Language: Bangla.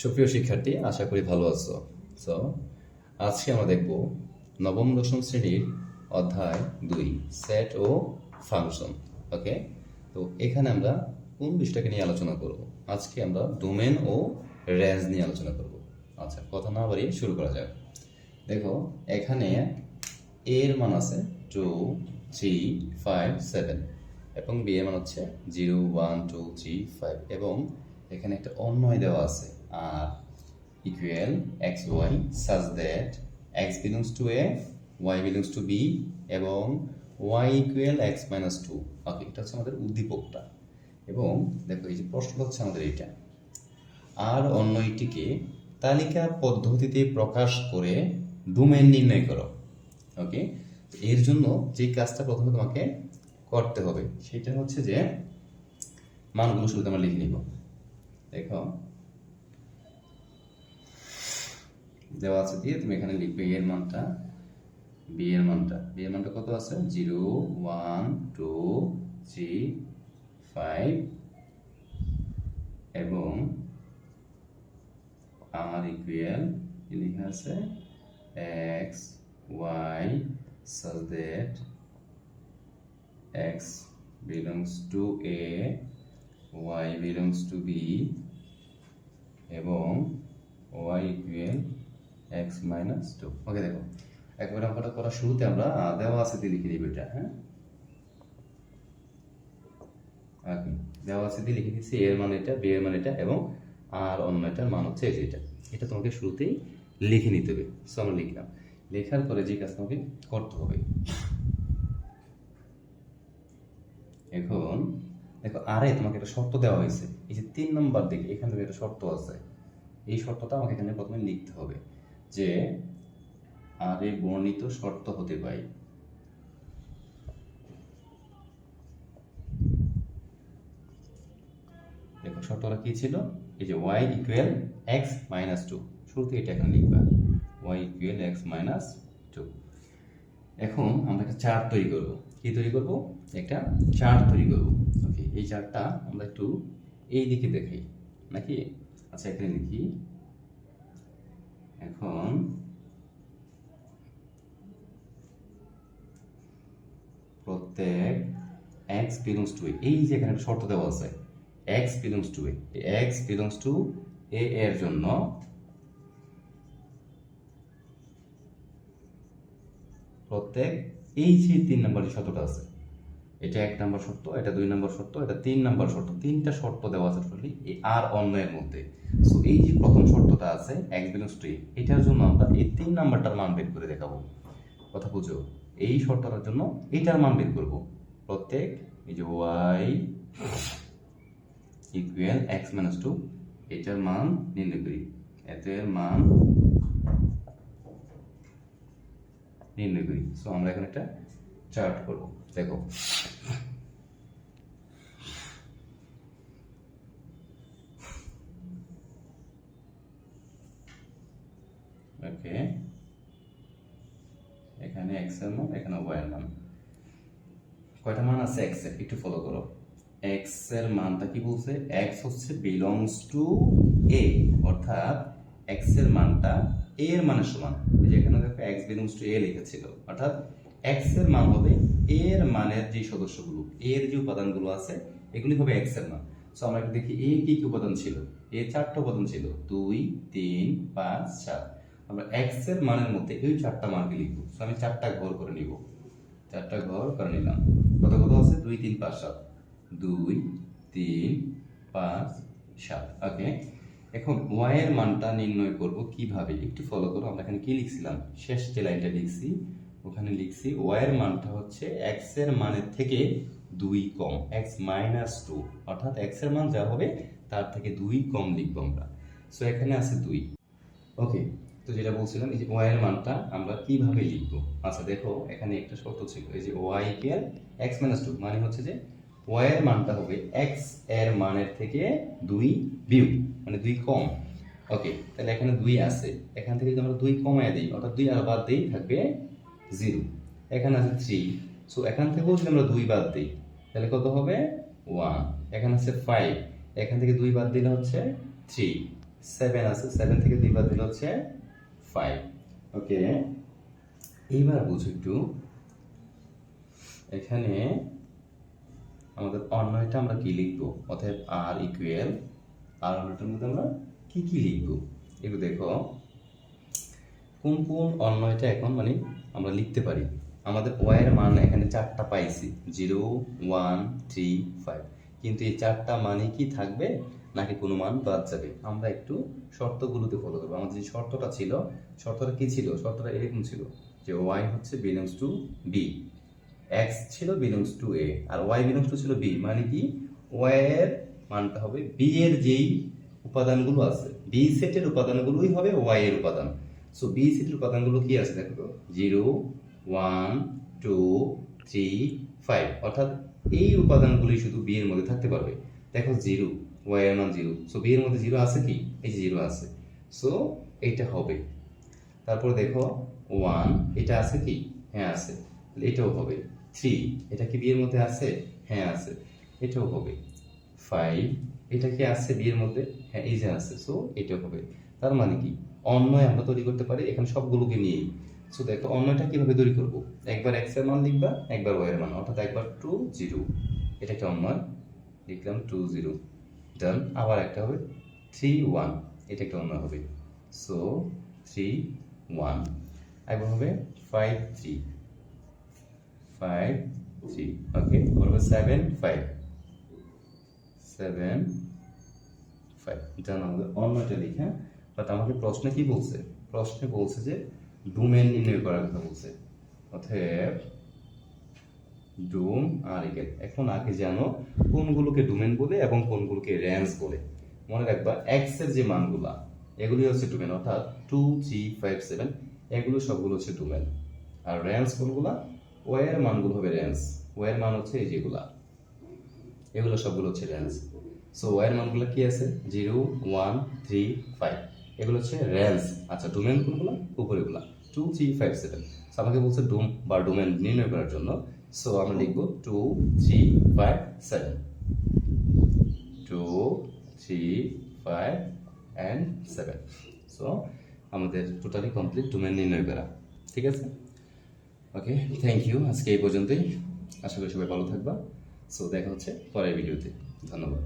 সুপ্রিয় শিক্ষার্থী, আশা করি ভালো আছো। সো আজকে আমরা দেখব নবম, দশম শ্রেণির অধ্যায় দুই সেট ও ফাংশন ওকে তো এখানে আমরা কোন বিষয়টাকে নিয়ে আলোচনা করব? আজকে আমরা ডোমেন ও রেঞ্জ নিয়ে আলোচনা করব। আচ্ছা কথা না বাড়িয়ে শুরু করা যাক। দেখো, এখানে এর মান আছে টু থ্রি ফাইভ সেভেন এবং বি এর মান হচ্ছে zero one two three five এবং এখানে একটা অন্যয় দেওয়া আছে। R equal x y such that x belongs to A y belongs to B এবং y equal x minus two okay এটা হচ্ছে আমাদের উদ্দীপকটা। এবং দেখো, এই যে প্রশ্নটা হচ্ছে আমাদের এটা আর অন্য এটিকে তালিকা পদ্ধতিতে প্রকাশ করে ডোমেন নির্ণয় করো। ওকে এর জন্য যে কাজটা প্রথমে তোমাকে করতে হবে, সেটা হচ্ছে যে মানগুলো শুরুতে আমরা লিখে নিব। দেখো দেওয়া আছে দিয়ে তুমি এখানে লিখবে এর মানটা বি এর মানটা। বি এর মানটা কত আছে? Zero, one, two, three, five. এবং আর ইকুয়াল লেখা আছে? X y such that x belongs to a, y belongs to b, এবং y equal x minus 2 okay দেখো। একবার অঙ্কটা করার শুরুতে আমরা দেওয়া আছে দিয়ে লিখে দিব এটা হ্যাঁ? ওকে দেওয়া আছে দিয়ে লিখে দিচ্ছি এর মান এটা, বি এর মান এটা, এবং আর অন্যটার মান হচ্ছে এটা। এটা তোমাকে শুরুতেই লিখে নিতে হবে। সো আমরা লিখলাম। লেখার পরে যে কাজ তোমাকে করতে হবে, এখন দেখো, আরে তোমাকে একটা শর্ত দেওয়া হয়েছে। এই যে তিন নম্বর দিকে, এখান থেকে একটা শর্ত আছে। এই শর্তটা আমাকে এখানে প্রথমে লিখতে হবে। যে আরে বর্ণিত শর্ত হতে পাই দেখো শর্তটা কি ছিল? এই যে y equal x minus two শুরুতে এটা এখানে লিখবা। y equal x minus two এখন আমরা একটা চার্ট তৈরি করব। কি তৈরি করব? একটা চার্ট তৈরি করব। ওকে এই চার্টটা আমরা একটু এই দিকে দেখাই। নাকি? আচ্ছা এখানে লিখি। এখন প্রত্যেক x belongs টু a, এই যে এখানে শর্ত দেওয়া আছে, x belongs to x belongs to a এর জন্য প্রত্যেক এই যে তিন নম্বর যে শর্তটা আছে এটা এক নম্বর শর্ত, এটা দুই নম্বর শর্ত, এটা তিন নম্বর শর্ত, তিনটা শর্ত দেওয়া আছে টোটালি এই আর অন্যের মধ্যে। সো এই যে প্রথম শর্তটা আছে এক্স বিলংস টু এটার জন্য আমরা এই তিন নাম্বারটার মান বের করে দেখাবো। কথা বুঝো, এই শর্তটার জন্য এইটার মান বের করব। প্রত্যেক, এই যে y equal x minus two এটার মান নির্ণয় করি। এতের মান নির্ণয় করি। সো আমরা এখানে একটা চার্ট করব, দেখো। ওকে। এখানে এক্সের এখানে ওয়াই এর কয়টা মান আছে এক্সের? একটু ফলো করো। এক্সের মানটা কি বলছে? এক্স হচ্ছে বিলংস টু এ অর্থাৎ এক্সের মানটা এ এর মানের সমান। এই যে এখানে দেখো এক্স বিলংস টু এ লিখেছিল, অর্থাৎ এক্সের মান হবে এ এর মানের যে সদস্যগুলো এ এর যে উপাদানগুলো আছে, এগুলি হবে এক্সের মান। সো আমরা একটু দেখি এ কি কি উপাদান ছিল? এ চারটা উপাদান ছিল। দুই, তিন, পাঁচ, সাত। আমরা এক্সের মানের মধ্যে এই চারটা মানকে লিখব। সো আমি চারটা ঘর করে নিব। চারটা ঘর করে নিলাম। কত কত আছে? দুই, তিন, পাঁচ, সাত। দুই, তিন, পাঁচ, সাত। ওকে এখন ওয়াই এর মানটা নির্ণয় করব কীভাবে? একটু ফলো করো। আমরা এখানে কি লিখছিলাম? শেষ যে লাইনটা লিখছি ওখানে লিখছি ওয়াই এর মানটা হচ্ছে এক্সের মানের থেকে দুই কম এক্স মাইনাস টু অর্থাৎ এক্সের মান যা হবে, তার থেকে দুই কম লিখব আমরা। সো এখানে আছে দুই। ওকে তো যেটা বলছিলাম, এই যে ওয়াই এর মানটা আমরা কীভাবে লিখব? আচ্ছা দেখো, এখানে একটা শর্ত ছিল, এই যে y equal x minus two মানে হচ্ছে যে ওয়াই এর মানটা হবে এক্সের মানের থেকে দুই বিউ মানে দুই কম। ওকে তাহলে এখানে দুই আছে। এখান থেকে যদি আমরা দুই কমায় দিই, অর্থাৎ দুই আর বাদ দিই থাকবে জিরো। এখানে আছে থ্রি সো এখান থেকেও যদি আমরা দুই বাদ দিই, তাহলে কত হবে? ওয়ান এখানে আছে ফাইভ এখান থেকে দুই বাদ দিলে হচ্ছে থ্রি সেভেন আছে সেভেন থেকে দুই বাদ দিলে হচ্ছে ফাইভ ওকে এইবার বুঝো একটু। এখানে আমাদের অন্যটা আমরা কি লিখব? অতএব আর ইকুয়াল আর অন্যটার মধ্যে আমরা কি কি লিখব? একটু দেখো। কোন কোন অন্যয়টা এখন মানে আমরা লিখতে পারি? আমাদের ওয়াইয়ের মান এখানে চারটা পাইছি। জিরো ওয়ান থ্রি ফাইভ কিন্তু এই চারটা মানে কি থাকবে? নাকি কোনো মান বাদ যাবে? আমরা একটু শর্তগুলোতে ফলো করব। আমাদের যে শর্তটা ছিল, শর্তটা কি ছিল? শর্তটা এরকম ছিল যে ওয়াই হচ্ছে বিলংস টু বি এক্স ছিল বিলংস টু এ আর ওয়াই বিলংস টু ছিল বি মানে কি? ওয়াই এর মানটা হবে বি এর যেই উপাদানগুলো আছে বি সেটের উপাদানগুলোই হবে ওয়াই এর উপাদান। সো বি সেটের উপাদানগুলো কি আছে দেখো? Zero one two three five অর্থাৎ এই উপাদানগুলি শুধু বি এর মধ্যে থাকতে পারবে। দেখো জিরো ওয়াই এর মান জিরো সো বি এর মধ্যে জিরো আছে কি? এই যে জিরো আছে। সো এইটা হবে। তারপর দেখো ওয়ান এটা আছে কি? হ্যাঁ আছে। এটাও হবে। থ্রি এটা কি বিয়ের মধ্যে আছে? হ্যাঁ আছে। এটাও হবে। ফাইভ এটা কি আছে বিয়ের মধ্যে? হ্যাঁ এই যে আছে। সো এটাও হবে। তার মানে কি? অন্যয় আমরা তৈরি করতে পারি, এখানে সবগুলোকে নিয়েই। সো দেখো অন্যটা কীভাবে তৈরি করব? একবার এক্সের মান লিখবা, একবার ওয়াই এর মান। অর্থাৎ একবার টু জিরো এটা একটা অন্যয় লিখলাম টু জিরো ডান আবার একটা হবে থ্রি ওয়ান এটা একটা অন্যয় হবে। সো থ্রি ওয়ান একবার হবে five three five three okay আবার হবে seven five seven five done আমাদের অন্যটা লিখা বাট আমাকে প্রশ্নে কি বলছে? প্রশ্নে বলছে যে ডোমেন নির্ণয় করার কথা বলছে। অতএব ডোম আর ইকেল এখন আগে জানো কোনগুলোকে ডোমেন বলে এবং কোনগুলোকে রেঞ্জ বলে। মনে রাখবা এক্সের যে মানগুলা, এগুলি হচ্ছে ডোমেন, অর্থাৎ টু থ্রি ফাইভ সেভেন এগুলো সবগুলো হচ্ছে ডোমেন। আর রেঞ্জ কোনগুলা? ওয়ের মানগুলো হবে রেঞ্জ। ওয়ের মান হচ্ছে এই যেগুলা। এগুলো সবগুলো হচ্ছে রেঞ্জ। সো ওয়ের মানগুলো কি আছে? জিরো ওয়ান থ্রি ফাইভ এগুলো হচ্ছে রেঞ্জ আচ্ছা ডোমেন কোনগুলো? উপরেগুলা। টু থ্রি ফাইভ সেভেন আমাকে বলছে ডোম বা ডোমেন নির্ণয় করার জন্য। সো আমরা লিখব two three five seven two three five and seven so আমাদের টোটালি কমপ্লিট ডোমেন নির্ণয় করা। ঠিক আছে? ওকে থ্যাংক ইউ আজকে এই পর্যন্তই। আশা করি সবাই ভালো থাকবা। সো দেখা হচ্ছে পরের ভিডিওতে। ধন্যবাদ।